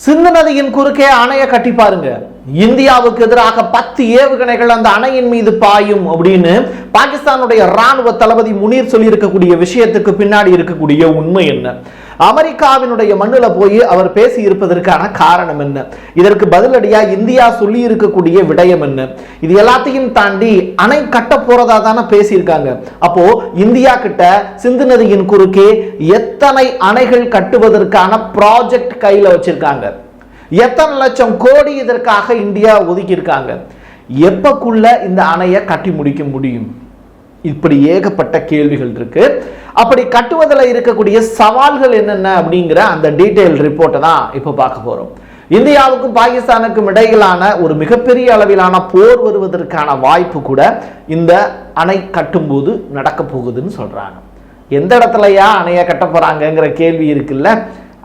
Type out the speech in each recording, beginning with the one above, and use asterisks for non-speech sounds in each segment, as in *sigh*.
சிந்து நதியின் குறுக்கே அணையை கட்டி பாருங்க. இந்தியாவுக்கு எதிராக பத்து ஏவுகணைகள் அந்த அணையின் மீது பாயும் அப்படின்னு பாகிஸ்தானுடைய ராணுவ தளபதி முனீர் சொல்லி இருக்கக்கூடிய விஷயத்துக்கு பின்னாடி இருக்கக்கூடிய உண்மை என்ன? அமெரிக்காவினுடைய மண்ணுல போய் அவர் பேசி இருப்பதற்கான காரணம் என்ன? இதற்கு பதிலடியா இந்தியா சொல்லி இருக்கக்கூடிய விடயம் என்ன? இது எல்லாத்தையும் தாண்டி அணை கட்ட போறதா தானே பேசியிருக்காங்க. அப்போ இந்தியா கிட்ட சிந்து நதியின் குறுக்கே எத்தனை அணைகள் கட்டுவதற்கான ப்ராஜெக்ட் கையில வச்சிருக்காங்க? எத்தனை லட்சம் கோடி இதற்காக இந்தியா ஒதுக்கியிருக்காங்க? எப்பக்குள்ள இந்த அணையை கட்டி முடிக்க முடியும்? இப்படி ஏகப்பட்ட கேள்விகள் இருக்கு. அப்படி கட்டுவதில் இருக்கக்கூடிய சவால்கள் என்னென்ன அப்படிங்கிற அந்த டீட்டெயில் ரிப்போர்ட்டை தான் இப்போ பார்க்க போகிறோம் இந்தியாவுக்கும் பாகிஸ்தானுக்கும் இடையிலான ஒரு மிகப்பெரிய அளவிலான போர் வருவதற்கான வாய்ப்பு கூட இந்த அணை கட்டும்போது நடக்க போகுதுன்னு சொல்கிறாங்க எந்த இடத்துலயா அணையை கட்ட போகிறாங்கங்கிற கேள்வி இருக்குல்ல?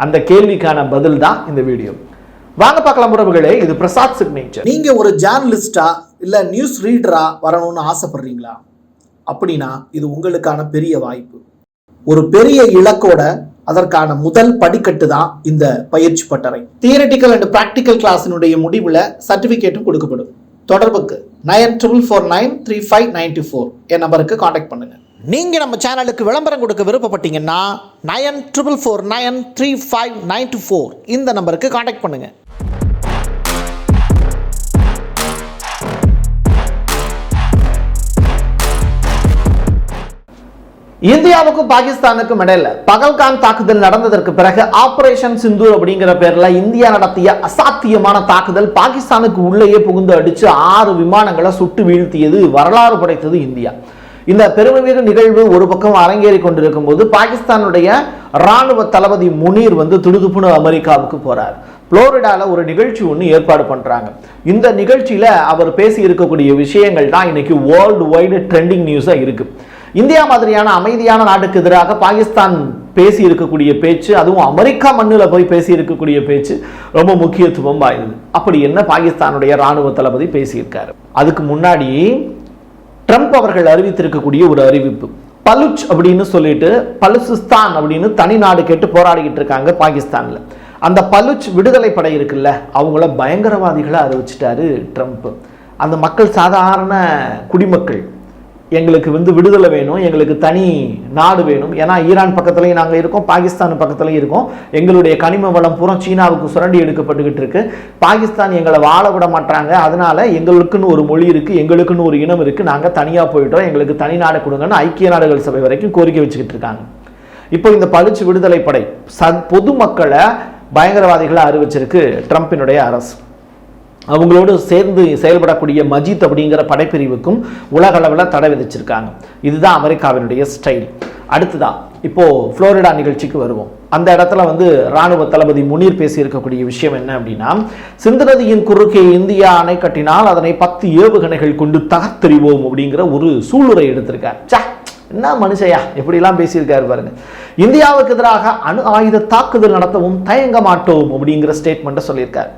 அந்த கேள்விக்கான பதில் தான் இந்த வீடியோ. வாங்க பார்க்கலாம் உறவுகளே இது பிரசாத் சிக்னேச்சர். நீங்கள் ஒரு ஜேர்னலிஸ்டா இல்லை நியூஸ் ரீடரா வரணும்னு ஆசைப்படுறீங்களா? அப்படின்னா இது உங்களுக்கான பெரிய வாய்ப்பு. ஒரு பெரிய இலக்கோட அதற்கான முதல் படிக்கட்டு தான் இந்த பயிற்சி பட்டறை. தியரட்டிக்கல் அண்ட் ப்ராக்டிக்கல் கிளாஸினுடைய முடிவில் சர்டிஃபிகேட்டும் கொடுக்கப்படும். தொடர்புக்கு nine triple four nine three five ninety four என் நம்பருக்கு காண்டாக்ட் பண்ணுங்க. நீங்கள் நம்ம சேனலுக்கு விளம்பரம் கொடுக்க விருப்பப்பட்டீங்கன்னா nine triple four nine three five nine two four இந்த நம்பருக்கு காண்டாக்ட் பண்ணுங்கள் இந்தியாவுக்கும் பாகிஸ்தானுக்கும் இடையில பகல்கான் தாக்குதல் நடந்ததற்கு பிறகு ஆபரேஷன் சிந்தூர் அப்படிங்கிற பேர்ல இந்தியா நடத்திய அசாத்தியமான தாக்குதல் பாகிஸ்தானுக்கு உள்ளேயே புகுந்து அடிச்சு ஆறு விமானங்களை சுட்டு வீழ்த்தியது வரலாறு படைத்தது இந்தியா. இந்த பெருமைமிகு நிகழ்வு ஒரு பக்கம் அரங்கேறி கொண்டிருக்கும் போது பாகிஸ்தானுடைய ராணுவ தளபதி முனீர் வந்து துடுதுப்புன்னு அமெரிக்காவுக்கு போறார். புளோரிடாவில் ஒரு நிகழ்ச்சி ஒன்று ஏற்பாடு பண்ணுறாங்க இந்த நிகழ்ச்சியில் அவர் பேசி இருக்கக்கூடிய விஷயங்கள் தான் இன்னைக்கு வேர்ல்டு வைடு ட்ரெண்டிங் நியூஸாக இருக்கு. இந்தியா மாதிரியான அமைதியான நாட்டுக்கு எதிராக பாகிஸ்தான் பேசி இருக்கக்கூடிய பேச்சு அதுவும் அமெரிக்கா மண்ணில் போய் பேசி இருக்கக்கூடிய பேச்சு ரொம்ப முக்கியத்துவம் வாய்ந்தது. அப்படி என்ன பாகிஸ்தானுடைய ராணுவ தளபதி பேசியிருக்காரு? அதுக்கு முன்னாடி ட்ரம்ப் அவர்கள் அறிவித்திருக்கக்கூடிய ஒரு அறிவிப்பு. பலுச் அப்படின்னு சொல்லிட்டு பலுசிஸ்தான் அப்படின்னு தனி நாடு கேட்டு போராடிக்கிட்டு இருக்காங்க பாகிஸ்தானில். அந்த பலுச் விடுதலை படை இருக்குல்ல அவங்கள பயங்கரவாதிகளை அறிவிச்சிட்டாரு ட்ரம்ப். அந்த மக்கள் சாதாரண குடிமக்கள் எங்களுக்கு வந்து விடுதலை வேணும் எங்களுக்கு தனி நாடு வேணும். ஏன்னா ஈரான் பக்கத்துலையும் நாங்கள் இருக்கோம் பாகிஸ்தான் பக்கத்துலையும் இருக்கோம். எங்களுடைய கனிம வளம் பூரா சீனாவுக்கு சுரண்டி எடுக்கப்பட்டுக்கிட்டு இருக்கு. பாகிஸ்தான் எங்களை வாழ விட மாட்டாங்க அதனால எங்களுக்குன்னு ஒரு மொழி இருக்குது எங்களுக்குன்னு ஒரு இனம் இருக்குது நாங்கள் தனியாக போயிட்டோம். எங்களுக்கு தனி நாடு கொடுங்கன்னு ஐக்கிய நாடுகள் சபை வரைக்கும் கோரிக்கை வச்சுக்கிட்டு இருக்காங்க. இப்போ இந்த பளிச்சு விடுதலை படை ச பொதுமக்களை பயங்கரவாதிகளை அறிவிச்சிருக்கு ட்ரம்ப்பினுடைய அரசு. அவங்களோடு சேர்ந்து செயல்படக்கூடிய மஜித் அப்படிங்கிற படைப்பிரிவுக்கும் உலக அளவில் தடை விதிச்சிருக்காங்க. இதுதான் அமெரிக்காவினுடைய ஸ்டைல் அடுத்ததா இப்போ ஃப்ளோரிடா நிகழ்ச்சிக்கு வருவோம். அந்த இடத்துல வந்து ராணுவ தளபதி முனீர் பேசியிருக்கக்கூடிய விஷயம் என்ன அப்படின்னா சிந்து நதியின் குறுக்கே இந்தியா அணை கட்டினால் அதனை பத்து ஏவுகணைகள் கொண்டு தகர்த்தெறிவோம் அப்படிங்கிற ஒரு சூளுரை எடுத்திருக்கார். சா என்ன மனுஷையா? எப்படிலாம் பேசியிருக்காரு பாருங்க. இந்தியாவுக்கு எதிராக அணு ஆயுத தாக்குதல் நடத்தவும் தயங்க மாட்டோம் அப்படிங்கிற ஸ்டேட்மெண்ட்டை சொல்லியிருக்காரு.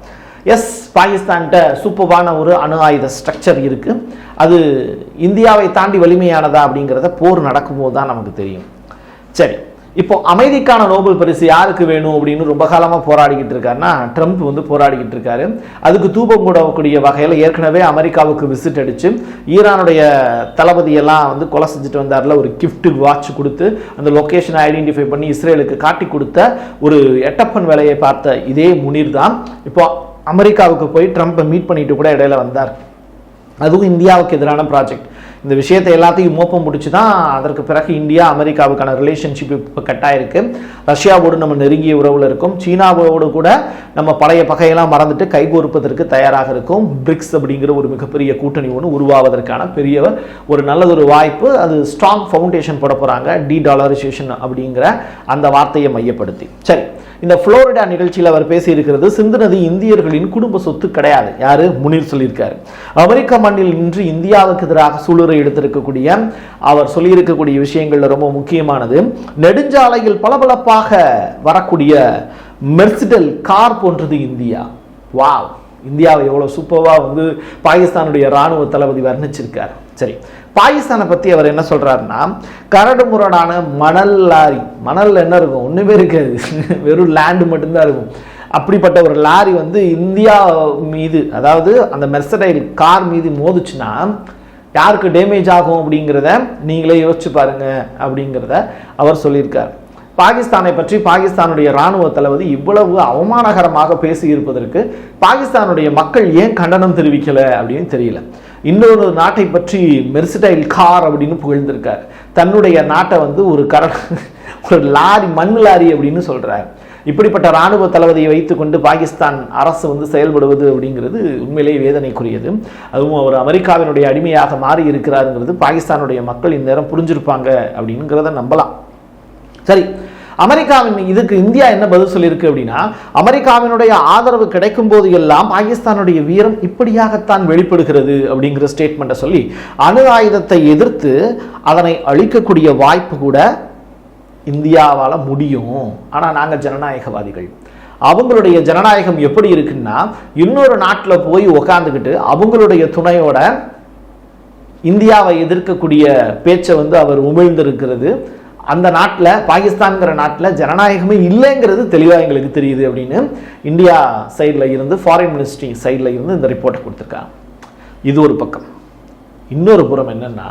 எஸ் பாகிஸ்தான்கிட்ட சூப்பர்வான ஒரு அணு ஆயுத ஸ்ட்ரக்சர் இருக்குது அது இந்தியாவை தாண்டி வலிமையானதா அப்படிங்கிறத போர் நடக்கும்போது தான் நமக்கு தெரியும். சரி இப்போ அமைதிக்கான நோபல் பரிசு யாருக்கு வேணும் அப்படின்னு ரொம்ப காலமாக போராடிக்கிட்டு இருக்காருன்னா ட்ரம்ப் வந்து போராடிக்கிட்டு இருக்காரு. அதுக்கு தூபம் போடக்கூடிய வகையில் ஏற்கனவே அமெரிக்காவுக்கு விசிட் அடித்து ஈரானுடைய தளபதியெல்லாம் வந்து கொலை செஞ்சுட்டு வந்தார்ல ஒரு கிஃப்ட்டு வாட்ச் கொடுத்து அந்த லொக்கேஷனை ஐடென்டிஃபை பண்ணி இஸ்ரேலுக்கு காட்டி கொடுத்த ஒரு எட்டப்பன் வேலையை பார்த்த இதே முனீர் தான். இப்போ அமெரிக்காவுக்கு போய் ட்ரம்ப்பை மீட் பண்ணிட்டு கூட இடையில வந்தார். அதுவும் இந்தியாவுக்கு எதிரான ப்ராஜெக்ட் இந்த விஷயத்தை எல்லாத்தையும் மோப்பம் முடிச்சு தான் அதற்கு பிறகு இந்தியா அமெரிக்காவுக்கான ரிலேஷன்ஷிப் இப்போ கட்டாயிருக்கு. ரஷ்யாவோடு நம்ம நெருங்கிய உறவில் இருக்கும். சீனாவோடு கூட நம்ம பழைய பகையெல்லாம் மறந்துட்டு கைகோர்ப்பதற்கு தயாராக இருக்கும். பிரிக்ஸ் அப்படிங்கிற ஒரு மிகப்பெரிய கூட்டணி ஒன்று உருவாவதற்கான பெரிய ஒரு நல்லதொரு வாய்ப்பு. அது ஸ்ட்ராங் ஃபவுண்டேஷன் போட போகிறாங்க டி டாலரைசேஷன் அப்படிங்கிற அந்த வார்த்தையை மையப்படுத்தி. சரி. இந்த புளோரிடா நிகழ்ச்சியில் அவர் பேசியிருக்கிறது சிந்து நதி இந்தியர்களின் குடும்ப சொத்து கிடையாது. யாரு? முனிர் சொல்லியிருக்காரு. அமெரிக்க மண்ணில் நின்று இந்தியாவுக்கு எதிராக சூளுரை எடுத்திருக்கக்கூடிய அவர் சொல்லியிருக்கக்கூடிய விஷயங்கள்ல ரொம்ப முக்கியமானது நெடுஞ்சாலையில் பளபளப்பாக வரக்கூடிய மெர்சிடல் கார் போன்றது இந்தியா. வாவ்! இந்தியாவை எவ்வளோ சூப்பராக வந்து பாகிஸ்தானுடைய ராணுவ தளபதி வர்ணிச்சிருக்கார். சரி பாகிஸ்தானை பற்றி அவர் என்ன சொல்கிறாருன்னா கரடு முரடான மணல் லாரி. மணல்ல என்ன இருக்கும்? ஒன்றுமே இருக்காது. *laughs* வெறும் லேண்டு மட்டும்தான் இருக்கும். அப்படிப்பட்ட ஒரு லாரி வந்து இந்தியா மீது அதாவது அந்த மெர்சடைல் கார் மீது மோதுச்சுன்னா யாருக்கு டேமேஜ் ஆகும் அப்படிங்கிறத நீங்களே யோசிச்சு பாருங்க அப்படிங்கிறத அவர் சொல்லியிருக்கார். பாகிஸ்தானை பற்றி பாகிஸ்தானுடைய இராணுவ தளபதி இவ்வளவு அவமானகரமாக பேசி இருப்பதற்கு பாகிஸ்தானுடைய மக்கள் ஏன் கண்டனம் தெரிவிக்கலை அப்படின்னு தெரியல. இன்னொரு நாட்டை பற்றி மெர்சிடைல் கார் அப்படின்னு புகழ்ந்திருக்கார். தன்னுடைய நாட்டை வந்து ஒரு கர ஒரு லாரி மண் லாரி அப்படின்னு சொல்கிறார் இப்படிப்பட்ட ராணுவ தளபதியை வைத்துக்கொண்டு பாகிஸ்தான் அரசு வந்து செயல்படுவது அப்படிங்கிறது உண்மையிலேயே வேதனைக்குரியது. அதுவும் அவர் அமெரிக்காவினுடைய அடிமையாக மாறி இருக்கிறாருங்கிறது பாகிஸ்தானுடைய மக்கள் இந்நேரம் புரிஞ்சிருப்பாங்க அப்படிங்கிறத நம்பலாம். சரி அமெரிக்காவின் இதுக்கு இந்தியா என்ன பதில் சொல்லியிருக்கு அப்படின்னா அமெரிக்காவினுடைய ஆதரவு கிடைக்கும் போது எல்லாம் பாகிஸ்தானுடைய வீரம் இப்படியாகத்தான் வெளிப்படுகிறது அப்படிங்கிற ஸ்டேட்மெண்ட்டை சொல்லி அணு ஆயுதத்தை எதிர்த்து அதனை அழிக்கக்கூடிய வாய்ப்பு கூட இந்தியாவால் முடியும். ஆனால் நாங்கள் ஜனநாயகவாதிகள். அவங்களுடைய ஜனநாயகம் எப்படி இருக்குன்னா இன்னொரு நாட்டில் போய் உக்காந்துக்கிட்டு அவங்களுடைய துணையோட இந்தியாவை எதிர்க்கக்கூடிய பேச்சை வந்து அவர் உமிழ்ந்திருக்கிறது. அந்த நாட்டில் பாகிஸ்தான்கிற நாட்டில் ஜனநாயகமே இல்லைங்கிறது தெளிவாக எங்களுக்கு தெரியுது அப்படின்னு இந்தியா சைடில் இருந்து ஃபாரின் மினிஸ்ட்ரி சைடில் இருந்து இந்த ரிப்போர்ட்டை கொடுத்துருக்காங்க. இது ஒரு பக்கம். இன்னொரு புறம் என்னென்னா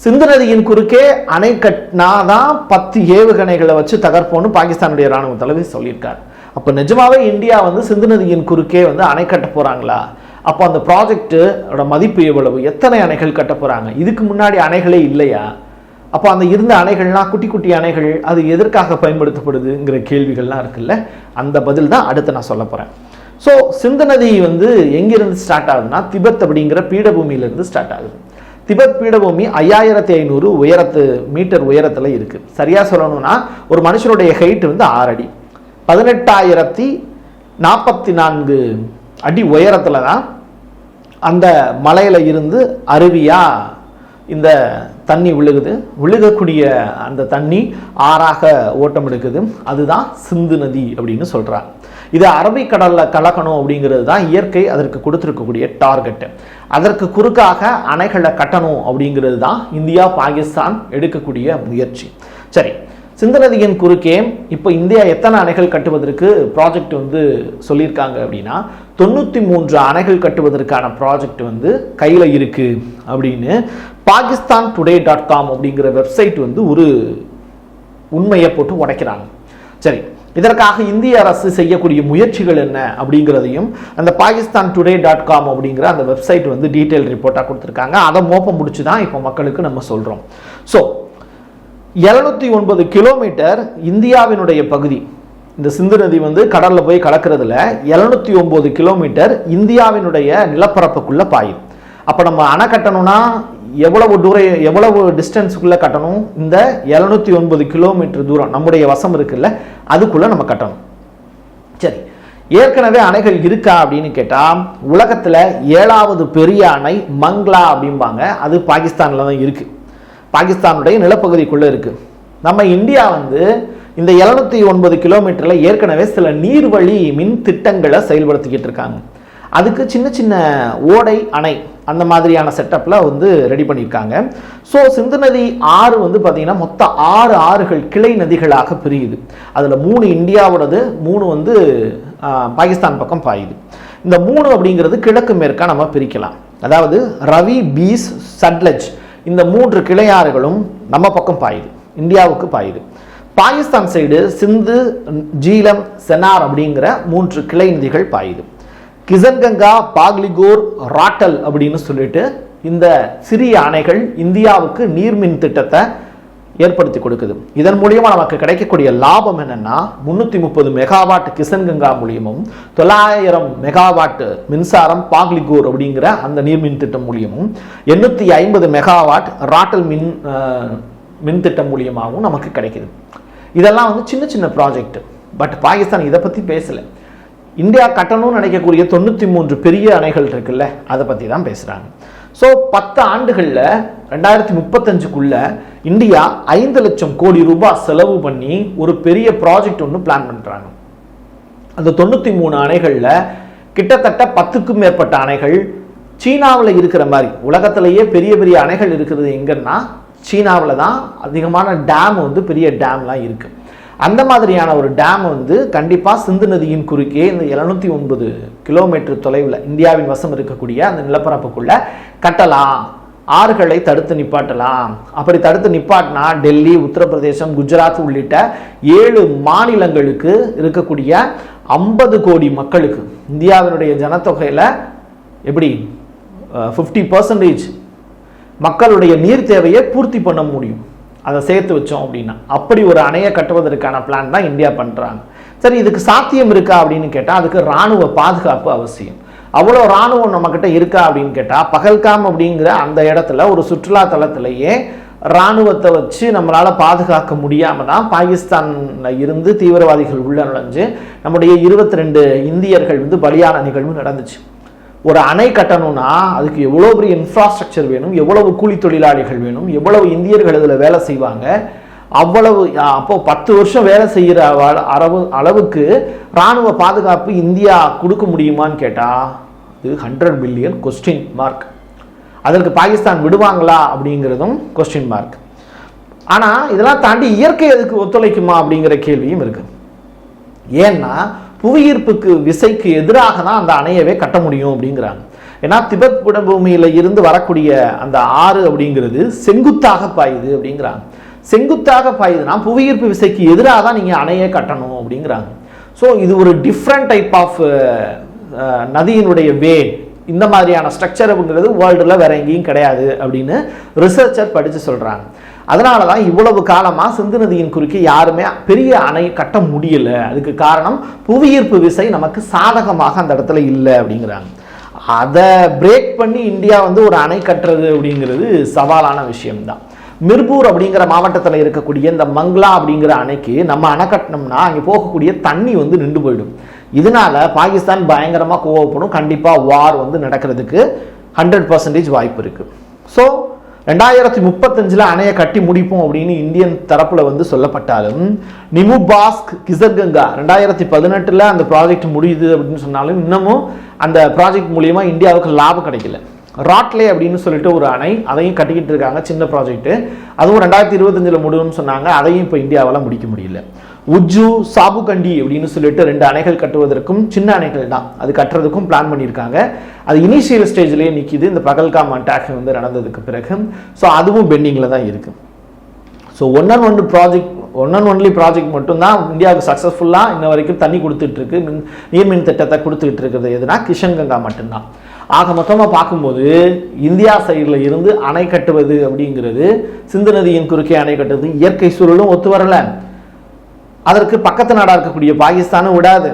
சிந்து நதியின் குறுக்கே அணை கட்டினாதான் பத்து ஏவுகணைகளை வச்சு தகர்ப்போன்னு பாகிஸ்தானுடைய ராணுவ தலைவர் சொல்லியிருக்காரு. அப்போ நிஜமாவே இந்தியா வந்து சிந்து நதியின் குறுக்கே வந்து அணை கட்ட போகிறாங்களா அப்போ அந்த ப்ராஜெக்டோட மதிப்பு எவ்வளவு? எத்தனை அணைகள் கட்ட போகிறாங்க இதுக்கு முன்னாடி அணைகளே இல்லையா? அப்போ அந்த இருந்த அணைகள்லாம் குட்டி குட்டி அணைகள் அது எதற்காக பயன்படுத்தப்படுதுங்கிற கேள்விகள்லாம் இருக்குல்ல? அந்த பதில் தான் அடுத்து நான் சொல்ல போகிறேன் ஸோ சிந்து நதி வந்து எங்கிருந்து ஸ்டார்ட் ஆகுதுன்னா திபெத் அப்படிங்கிற பீடபூமியிலேருந்து ஸ்டார்ட் ஆகுது. திபெத் பீடபூமி ஐயாயிரத்தி ஐநூறு உயரத்து மீட்டர் உயரத்தில் இருக்குது சரியாக சொல்லணும்னா ஒரு மனுஷனுடைய ஹைட் வந்து ஆறு அடி. பதினெட்டாயிரத்தி நாற்பத்தி நான்கு அடி உயரத்தில் தான் அந்த மலையில் இருந்து அருவியாக இந்த தண்ணி விழுகுது. விழுகக்கூடிய அந்த தண்ணி ஆறாக ஓட்டம் எடுக்குது அதுதான் சிந்து நதி அப்படின்னு சொல்கிறாங்க இது அரபிக்கடலில் கலக்கணும் அப்படிங்கிறது தான் இயற்கை அதற்கு கொடுத்துருக்கக்கூடிய டார்கெட்டு அதற்கு குறுக்காக அணைகளை கட்டணும் அப்படிங்கிறது தான் இந்தியா பாகிஸ்தான் எடுக்கக்கூடிய முயற்சி. சரி சிந்து நதியின் குறுக்கே இப்போ இந்தியா எத்தனை அணைகள் கட்டுவதற்கு ப்ராஜெக்ட் வந்து சொல்லியிருக்காங்க அப்படின்னா தொண்ணூற்றி மூன்று அணைகள் கட்டுவதற்கான ப்ராஜெக்ட் வந்து கையில் இருக்குது அப்படின்னு பாகிஸ்தான் டுடே டாட் காம் அப்படிங்கிற வெப்சைட் வந்து ஒரு உண்மையை போட்டு உடைக்கிறாங்க. சரி இதற்காக இந்திய அரசு செய்யக்கூடிய முயற்சிகள் என்ன அப்படிங்கிறதையும் அந்த பாகிஸ்தான் டுடே டாட் காம் அப்படிங்கிற அந்த வெப்சைட் வந்து டீட்டெயில் ரிப்போர்ட்டாக கொடுத்துருக்காங்க. அதை மோப்பம் முடிச்சு தான் இப்போ மக்களுக்கு நம்ம சொல்கிறோம் ஸோ எழுநூத்தி ஒன்பது கிலோமீட்டர் இந்தியாவினுடைய பகுதி இந்த சிந்து நதி வந்து கடலில் போய் கலக்கிறதுல எழுநூத்தி ஒம்பது கிலோமீட்டர் இந்தியாவினுடைய நிலப்பரப்புக்குள்ளே பாயும். அப்போ நம்ம அணை கட்டணும்னா எவ்வளவு தூரம் எவ்வளவு டிஸ்டன்ஸுக்குள்ளே கட்டணும்? இந்த எழுநூத்தி ஒன்பது கிலோமீட்டர் தூரம் நம்முடைய வசம் இருக்குல்ல அதுக்குள்ளே நம்ம கட்டணும். சரி. ஏற்கனவே அணைகள் இருக்கா அப்படின்னு கேட்டால் உலகத்தில் ஏழாவது பெரிய அணை மங்லா அப்படிம்பாங்க. அது பாகிஸ்தானில் தான் இருக்குது பாகிஸ்தானுடைய நிலப்பகுதிக்குள்ளே இருக்குது நம்ம இந்தியா வந்து இந்த எழுநூத்தி ஒன்பது கிலோமீட்டரில் ஏற்கனவே சில நீர்வழி மின் திட்டங்களை செயல்படுத்திக்கிட்டு இருக்காங்க. அதுக்கு சின்ன சின்ன ஓடை அணை அந்த மாதிரியான செட்டப்பில் வந்து ரெடி பண்ணியிருக்காங்க. ஸோ சிந்து நதி ஆறு வந்து பார்த்தீங்கன்னா மொத்தம் ஆறு ஆறுகள் கிளை நதிகளாக பிரியுது. அதில் மூணு இந்தியாவோடது மூணு வந்து பாகிஸ்தான் பக்கம் பாயுது. இந்த மூணு அப்படிங்கிறது கிழக்கு மேற்காக நம்ம பிரிக்கலாம். அதாவது ரவி பீஸ் சட்லஜ் இந்த மூன்று கிளையாறுகளும் நம்ம பக்கம் பாயுது. இந்தியாவுக்கு பாயுது. பாகிஸ்தான் சைடு சிந்து ஜீலம் செனார் அப்படிங்கிற மூன்று கிளை நதிகள் பாயுது. கிசன்கங்கா பாக்லிகோர் ராட்டல் அப்படின்னு சொல்லிட்டு இந்த சிறிய அணைகள் இந்தியாவுக்கு நீர்மின் திட்டத்தை ஏற்படுத்தி கொடுக்குது. இதன் மூலியமா நமக்கு கிடைக்கக்கூடிய லாபம் என்னன்னா முன்னூத்தி முப்பது மெகாவாட் கிசன்கங்கா மூலியமும் தொள்ளாயிரம் மெகாவாட் மின்சாரம் பாக்லிகோர் அப்படிங்கிற அந்த நீர்மின் திட்டம் மூலியமும் எண்ணூத்தி ஐம்பது மெகாவாட் ராட்டல் மின் மின் திட்டம் மூலியமாகவும் நமக்கு கிடைக்குது. இதெல்லாம் வந்து சின்ன சின்ன ப்ராஜெக்ட் பட் பாகிஸ்தான் இதை பற்றி பேசலை. இந்தியா கட்டணும்னு நினைக்கக்கூடிய தொண்ணூற்றி மூன்று பெரிய அணைகள் இருக்குல்ல அதை பற்றி தான் பேசுகிறாங்க ஸோ பத்து ஆண்டுகளில் ரெண்டாயிரத்தி முப்பத்தஞ்சுக்குள்ள இந்தியா ஐந்து லட்சம் கோடி ரூபாய் செலவு பண்ணி ஒரு பெரிய ப்ராஜெக்ட் ஒன்று பிளான் பண்ணுறாங்க அந்த தொண்ணூற்றி மூணு அணைகளில் கிட்டத்தட்ட பத்துக்கும் மேற்பட்ட அணைகள் சீனாவில் இருக்கிற மாதிரி உலகத்திலேயே பெரிய பெரிய அணைகள் இருக்கிறது எங்கன்னா சீனாவில் தான் அதிகமான டேம் வந்து பெரிய டேம்லாம் இருக்குது அந்த மாதிரியான ஒரு டேம் வந்து கண்டிப்பாக சிந்து நதியின் குறுக்கே இந்த எழுநூற்றி ஒன்பது கிலோமீட்டர் தொலைவில் இந்தியாவின் வசம் இருக்கக்கூடிய அந்த நிலப்பரப்புக்குள்ளே கட்டலாம். ஆறுகளை தடுத்து நிப்பாட்டலாம். அப்படி தடுத்து நிப்பாட்டினா டெல்லி உத்தரப்பிரதேசம் குஜராத் உள்ளிட்ட ஏழு மாநிலங்களுக்கு இருக்கக்கூடிய ஐம்பது கோடி மக்களுக்கு இந்தியாவினுடைய ஜனத்தொகையில் எப்படி ஃபிஃப்டி பர்சன்டேஜ் மக்களுடைய நீர் தேவையை பூர்த்தி பண்ண முடியும். அதை சேர்த்து வச்சோம் அப்படின்னா. அப்படி ஒரு அணையை கட்டுவதற்கான பிளான் தான் இந்தியா பண்ணுறாங்க சரி இதுக்கு சாத்தியம் இருக்கா அப்படின்னு கேட்டால் அதுக்கு இராணுவ பாதுகாப்பு அவசியம். அவ்வளோ இராணுவம் நம்மக்கிட்ட இருக்கா அப்படின்னு கேட்டால் பகல்காம் அப்படிங்கிற அந்த இடத்துல ஒரு சுற்றுலா தலத்திலேயே இராணுவத்தை வச்சு நம்மளால் பாதுகாக்க முடியாமல் தான் பாகிஸ்தானில் இருந்து தீவிரவாதிகள் உள்ள நுழைஞ்சு நம்முடைய இருபத்தி ரெண்டு இந்தியர்கள் வந்து பலியான நிகழ்வு நடந்துச்சு. ஒரு அணை கட்டணும்னா அதுக்கு எவ்வளோ பெரிய இன்ஃப்ராஸ்ட்ரக்சர் வேணும் எவ்வளவு கூலி தொழிலாளிகள் வேணும் எவ்வளவு இந்தியர்கள் இதில் வேலை செய்வாங்க அவ்வளவு அப்போ பத்து வருஷம் வேலை செய்கிற அளவு அளவுக்கு இராணுவ பாதுகாப்பு இந்தியா கொடுக்க முடியுமான்னு கேட்டால் இது ஹண்ட்ரட் பில்லியன் கொஸ்டின் மார்க் அதற்கு பாகிஸ்தான் விடுவாங்களா அப்படிங்கிறதும் கொஸ்டின் மார்க் ஆனால் இதெல்லாம் தாண்டி இயற்கை அதுக்கு ஒத்துழைக்குமா அப்படிங்கிற கேள்வியும் இருக்குது ஏன்னா புவியீர்ப்புக்கு விசைக்கு எதிராக தான் அந்த அணையவே கட்ட முடியும் அப்படிங்கிறாங்க. ஏன்னா திபெத் புடபூமியில இருந்து வரக்கூடிய அந்த ஆறு அப்படிங்கிறது செங்குத்தாக பாயுது அப்படிங்கிறாங்க. செங்குத்தாக பாயுதுன்னா புவியீர்ப்பு விசைக்கு எதிராக தான் நீங்கள் அணையை கட்டணும் அப்படிங்கிறாங்க. ஸோ இது ஒரு டிஃப்ரெண்ட் டைப் ஆஃப் நதியினுடைய வே இந்த மாதிரியான ஸ்ட்ரக்சர் அப்படிங்கிறது வேர்ல்டில் வேற எங்கேயும் கிடையாது அப்படின்னு ரிசர்ச்சர் படித்து சொல்கிறாங்க அதனால தான் இவ்வளவு காலமாக சிந்து நதியின் குறுக்கே யாருமே பெரிய அணை கட்ட முடியல. அதுக்கு காரணம் புவியீர்ப்பு விசை நமக்கு சாதகமாக அந்த இடத்துல இல்லை அப்படிங்கிறாங்க. அதை பிரேக் பண்ணி இந்தியா வந்து ஒரு அணை கட்டுறது அப்படிங்கிறது சவாலான விஷயம்தான். மிர்பூர் அப்படிங்கிற மாவட்டத்தில் இருக்கக்கூடிய இந்த மங்களா அப்படிங்கிற அணைக்கு நம்ம அணை கட்டினோம்னா அங்கே போகக்கூடிய தண்ணி வந்து நின்று போயிடும். இதனால பாகிஸ்தான் பயங்கரமாக கோவப்படும். கண்டிப்பாக வார் வந்து நடக்கிறதுக்கு ஹண்ட்ரட் பர்சன்டேஜ் வாய்ப்பு இருக்குது ஸோ ரெண்டாயிரத்தி முப்பத்தஞ்சில் அணையை கட்டி முடிப்போம் அப்படின்னு இந்தியன் தரப்பில் வந்து சொல்லப்பட்டாலும் நிமுபாஸ்க் கிசர்கங்கா ரெண்டாயிரத்தி பதினெட்டில் அந்த ப்ராஜெக்ட் முடியுது அப்படின்னு சொன்னாலும் இன்னமும் அந்த ப்ராஜெக்ட் மூலியமாக இந்தியாவுக்கு லாபம் கிடைக்கல. ராட்லே அப்படின்னு சொல்லிட்டு ஒரு அணை அதையும் கட்டிக்கிட்டு இருக்காங்க சின்ன ப்ராஜெக்ட்டு அதுவும் ரெண்டாயிரத்தி இருபத்தஞ்சில் முடியும்னு சொன்னாங்க அதையும் இப்போ இந்தியாவால் முடிக்க முடியல. உஜ்ஜு சாபுகண்டி அப்படின்னு சொல்லிட்டு ரெண்டு அணைகள் கட்டுவதற்கும் சின்ன அணைகள் தான். அது கட்டுறதுக்கும் பிளான் பண்ணியிருக்காங்க. அது இனிஷியல் ஸ்டேஜ்லேயே நிற்கிது இந்த பகல்காம் அட்டாக் வந்து நடந்ததுக்கு பிறகு. ஸோ அதுவும் பெண்டிங்கில் தான் இருக்குது so one and one project one and only project மட்டும்தான் இந்தியாவுக்கு சக்ஸஸ்ஃபுல்லாக இன்ன வரைக்கும் தண்ணி கொடுத்துட்ருக்கு. மின் நீர்மின் திட்டத்தை கொடுத்துக்கிட்டு இருக்கிறது எதுனா கிஷன் கங்கா மட்டும்தான். ஆக மொத்தமாக பார்க்கும்போது இந்தியா சைடில் இருந்து அணை கட்டுவது அப்படிங்கிறது சிந்து நதியின் குறுக்கே அணை கட்டுறது இயற்கை சூழலும் ஒத்து வரல. அதற்கு பக்கத்து நாடாக இருக்கக்கூடிய பாகிஸ்தானும் விடாது.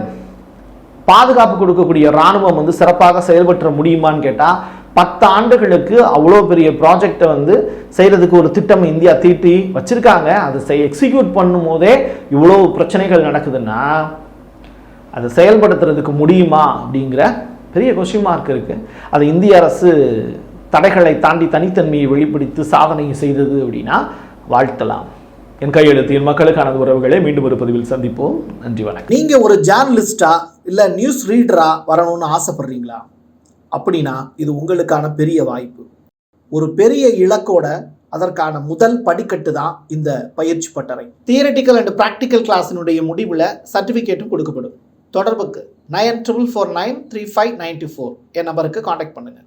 பாதுகாப்பு கொடுக்கக்கூடிய இராணுவம் வந்து சிறப்பாக செயல்பற்ற முடியுமான்னு கேட்டால் பத்து ஆண்டுகளுக்கு அவ்வளோ பெரிய ப்ராஜெக்டை வந்து செய்கிறதுக்கு ஒரு திட்டம் இந்தியா தீட்டி வச்சுருக்காங்க. அதை செய் எக்ஸிக்யூட் பண்ணும் போதே இவ்வளோ பிரச்சனைகள் நடக்குதுன்னா அதை செயல்படுத்துறதுக்கு முடியுமா அப்படிங்கிற பெரிய கொஸ்டின் மார்க் இருக்குது அது இந்திய அரசு தடைகளை தாண்டி தனித்தன்மையை வெளிப்படுத்தி சாதனையை செய்தது அப்படின்னா வாழ்த்தலாம். என் கையெழுத்து என் மக்களுக்கான உறவுகளை மீண்டும் ஒரு பதிவில் சந்திப்போம். நன்றி வணக்கம். நீங்க ஒரு ஜேர்னலிஸ்டா இல்ல நியூஸ் ரீடரா வரணும்னு ஆசைப்படுறீங்களா? அப்படின்னா இது உங்களுக்கான பெரிய வாய்ப்பு. ஒரு பெரிய இலக்கோட அதற்கான முதல் படிக்கட்டு தான் இந்த பயிற்சி பட்டறை. தியரட்டிக்கல் அண்ட் ப்ராக்டிக்கல் கிளாஸினுடைய முடிவில் சர்டிஃபிகேட்டும் கொடுக்கப்படும். தொடர்புக்கு nine triple four nine three five ninety four என் நம்பருக்கு காண்டாக்ட் பண்ணுங்கள்